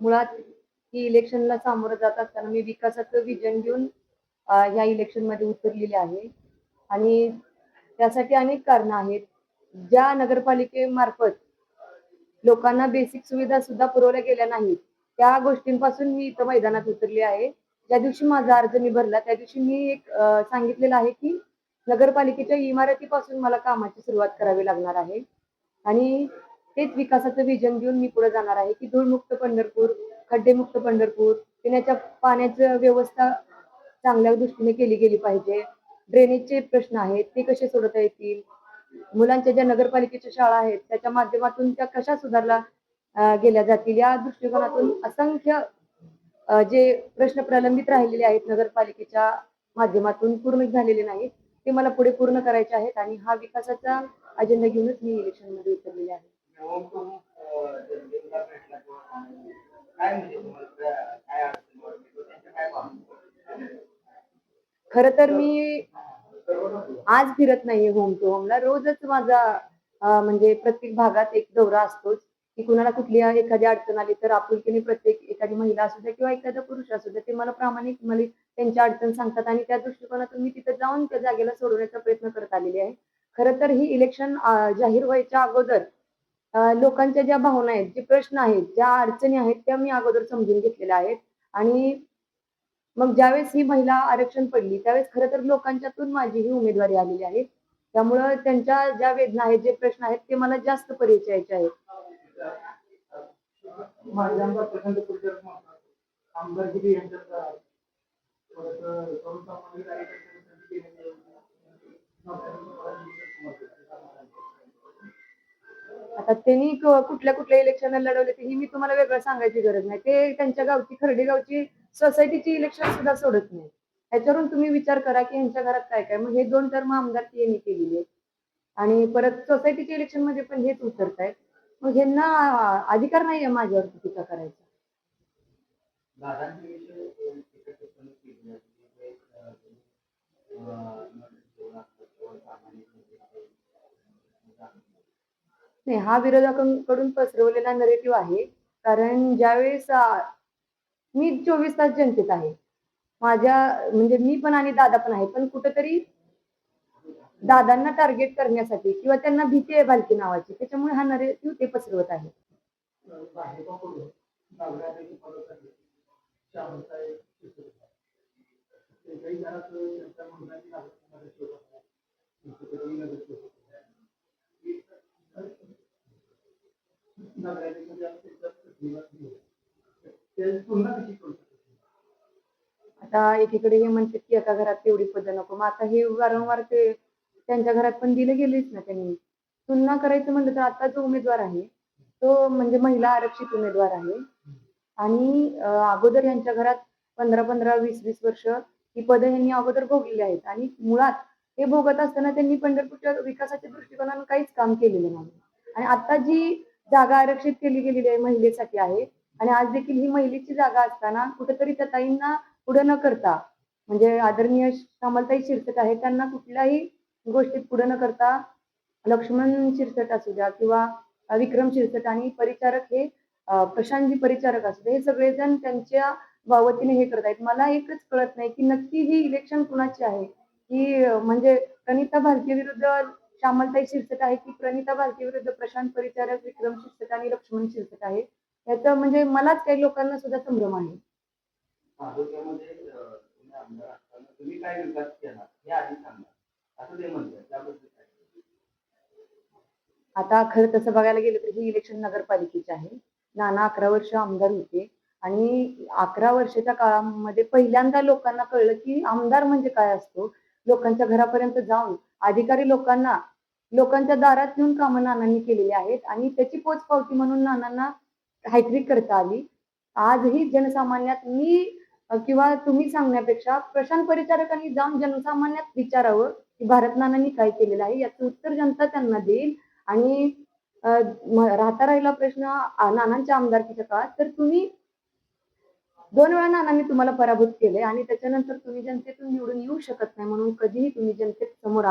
मुळात ही इलेक्शनला सामोरं जात असताना मी विकासाचं विजन घेऊन या ह्या इलेक्शनमध्ये उतरलेले आहे. आणि त्यासाठी अनेक कारणं आहेत. ज्या नगरपालिकेमार्फत लोकांना बेसिक सुविधा सुद्धा पुरवल्या गेल्या नाहीत त्या गोष्टींपासून मी इथं मैदानात उतरली आहे. त्या दिवशी माझा अर्ज मी भरला त्या दिवशी मी एक सांगितलेलं आहे की नगरपालिकेच्या इमारतीपासून मला कामाची सुरुवात करावी लागणार आहे. आणि तेच विकासाचं विजन घेऊन मी पुढे जाणार आहे की धूळमुक्त पंढरपूर खड्डेमुक्त पंढरपूर पिण्याच्या पाण्याचं व्यवस्था चांगल्या दृष्टीने केली गेली पाहिजे. ड्रेनेजचे प्रश्न आहेत ते कसे सोडवता येतील? मुलांच्या ज्या नगरपालिकेच्या शाळा आहेत त्याच्या माध्यमातून त्या कशा सुधारला गेल्या जातील? या दृष्टिकोनातून असंख्य जे प्रश्न प्रलंबित राहिलेले आहेत नगरपालिकेच्या माध्यमातून पूर्ण झालेले नाहीत ते मला पुढे पूर्ण करायचे आहेत आणि हा विकासाचा अजेंडा घेऊनच मी इलेक्शनमध्ये उतरलेले आहे. खर तर मी आज फिरत नाहीये होम टू होमला रोजच माझा म्हणजे प्रत्येक भागात एक दौरा असतोच. की कुणाला कुठली एखादी अडचण आली तर आपुलकीने प्रत्येक एखादी महिला असू द्या किंवा एखादा पुरुष असू द्या ते मला प्रामाणिक मला त्यांच्या अडचण सांगतात आणि त्या दृष्टिकोनातून मी तिथे जाऊन त्या जागेला सोडवण्याचा प्रयत्न करत आलेले आहे. खरं तर ही इलेक्शन जाहीर व्हायच्या अगोदर लोकांच्या ज्या भावना आहेत जे प्रश्न आहेत ज्या अडचणी आहेत त्या मी अगोदर समजून घेतलेल्या आहेत. आणि मग ज्यावेळेस ही महिला आरक्षण पडली त्यावेळेस खरं तर लोकांच्यातून माझी ही उमेदवारी आलेली आहे. त्यामुळं त्यांच्या ज्या वेदना आहेत जे प्रश्न आहेत ते मला जास्त परिचयाचे आहेत. महिलांचा प्रचंड प्रचार आमदारगिरी यांच्याचा परत सर्वसामान्य कार्यकर्त्यांसाठी आता त्यांनी कुठल्या कुठल्या इलेक्शन लढवले ते ही मी तुम्हाला वेगळं सांगायची गरज नाही. ते त्यांच्या गावची खर्डे गावची सोसायटीची इलेक्शन सुद्धा सोडत नाही. याच्यावरून तुम्ही विचार करा की यांच्या घरात काय काय? मग हे दोन टर्म आमदार यांनी केलेली आहेत. आणि परत सोसायटीच्या इलेक्शनमध्ये पण हेच उतरतायत. मग ह्यांना अधिकार नाहीये माझ्यावरती टीका करायचा. नाही हा विरोधकांकडून पसरवलेला नरेटिव्ह आहे. कारण ज्यावेळेस मी चोवीस तास जनतेत आहे. माझ्या म्हणजे मी पण आणि दादा पण आहे. पण कुठेतरी दादांना टार्गेट करण्यासाठी किंवा त्यांना भीती आहे भालकी नावाची त्याच्यामुळे हा नरेटिव्ह ते पसरवत आहे भाजपाकडून नागरिकांची पदासाठी श्यामसाहेब शिवसेना. ते काही घरात त्यांच्या मुलांची नागरिकांमध्ये शोधत आहे. त्यांच्याकडे नगरसेवक होते. नागरिकांमध्ये आम्ही त्यांच्यात निवास घेऊ. ते पुन्हा कशी करू शकतो आता एकीकडे हे म्हणतात की एका घरात तेवढी पदं नको मग आता हे वारंवार ते त्यांच्या घरात पण दिले गेलेच ना त्यांनी. तुलना करायचं म्हणलं तर आता जो उमेदवार आहे तो म्हणजे महिला आरक्षित उमेदवार आहे. आणि अगोदर यांच्या घरात पंधरा पंधरा वीस वीस वर्ष ही पदं यांनी अगोदर भोगलेली आहेत. आणि मुळात हे भोगत असताना त्यांनी पंढरपूरच्या विकासाच्या दृष्टिकोनानं काहीच काम केलेलं नाही. आणि आता जी जागा आरक्षित केली गेलेली आहे महिलेसाठी आहे आणि आज देखील ही महिलेची जागा असताना कुठेतरी त्या ताईंना पुढे न करता म्हणजे आदरणीय कमलताई शिरसट आहे त्यांना कुठल्याही गोष्टीत पुढे न करता लक्ष्मण शिरसट असू द्या किंवा विक्रम शिरसट आणि परिचारक हे प्रशांतजी परिचारक असू द्या हे सगळेजण त्यांच्या बाबतीने हे करत आहेत मला एकच कळत नाही की नक्की ही इलेक्शन कुणाची आहे? की म्हणजे प्रणिता भारती विरुद्ध श्यामलताई शिरसट आहे की प्रणिता भारती विरुद्ध प्रशांत परिचारक विक्रम शिरसट आणि लक्ष्मण शिरसट आहे? याचं म्हणजे मलाच काही लोकांना सुद्धा संभ्रम आहे. तुम्ही काय विकास केला? हे आधी सांगा. आता खरं तसं बघायला गेलं तर हे इलेक्शन नगरपालिकेचे आहे. नाना अकरा वर्ष आमदार होते आणि अकरा वर्षाच्या काळामध्ये पहिल्यांदा लोकांना कळलं की आमदार म्हणजे काय असतो? लोकांच्या घरापर्यंत जाऊन अधिकारी लोकांना लोकांच्या दारात येऊन कामं नानांनी केलेली आहेत आणि त्याची पोचपावती म्हणून नानांना हायट्रिक करता आली. आजही जनसामान्यात मी किंवा तुम्ही सांगण्यापेक्षा प्रशांत परिचारकांनी जाऊन जनसामान्यात विचारावं. की भारत नानांनी काय केलेलं आहे? याचं उत्तर जनता त्यांना देईल. आणि राहता राहिला प्रश्न नानांच्या आमदारकीच्या काळात तर तुम्ही दोन वेळा नानांनी तुम्हाला पराभूत केले आणि त्याच्यानंतर तुम्ही जनतेतून निवडून येऊ शकत नाही म्हणून कधीही तुम्ही जनतेत समोर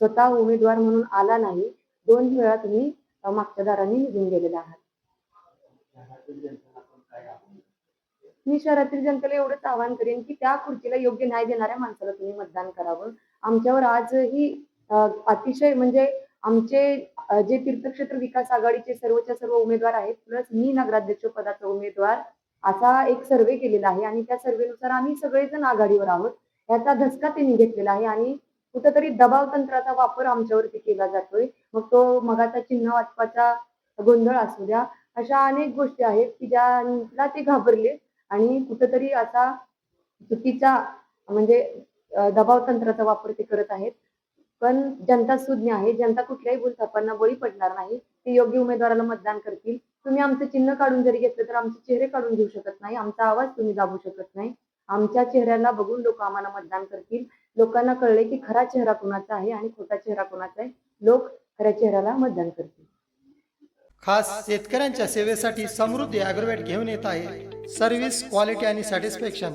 स्वतः उमेदवार म्हणून आला नाही. दोन वेळा तुम्ही मागच्या दारांनी निघून गेलेला आहात. मी शहरातील जनतेला एवढंच आवाहन करेन की त्या खुर्चीला योग्य न्याय देणाऱ्या माणसाला तुम्ही मतदान करावं. आमच्यावर आजही अतिशय म्हणजे आमचे जे तीर्थक्षेत्र विकास आघाडीचे सर्वच्या सर्व उमेदवार आहेत प्लस मी नगराध्यक्ष पदाचा उमेदवार असा एक सर्वे केलेला आहे आणि त्या सर्वेनुसार आम्ही सगळेजण आघाडीवर आहोत. याचा धसका त्यांनी घेतलेला आहे आणि कुठंतरी दबाव तंत्राचा वापर आमच्यावरती केला जातोय. मग तो मगाचा चिन्ह वाटपाचा गोंधळ असू द्या अशा अनेक गोष्टी आहेत की ज्यांना ते घाबरले आणि कुठंतरी असा चुकीचा म्हणजे दबाव तंत्राचा वापर ते करत आहेत. पण जनता सुज्ञ आहे जनता कुठल्याही भूलथापांना बळी पडणार नाही. ते योग्य उमेदवाराला मतदान करतील. तुम्ही आमचं चिन्ह काढून जरी घेतलं तर आमचे चेहरे काढून घेऊ शकत नाही. आमचा आवाज तुम्ही दाबू शकत नाही. आमच्या चेहऱ्याला बघून लोक आम्हाला मतदान करतील. लोकांना कळले की खरा चेहरा कोणाचा आहे आणि खोटा चेहरा कोणाचा आहे. लोक खऱ्या चेहऱ्याला मतदान करतील. खास शेतकऱ्यांच्या सेवेसाठी समृद्धी ॲग्रोवेट घेऊन येत आहे. सर्व्हिस क्वालिटी आणि सॅटिस्फॅक्शन.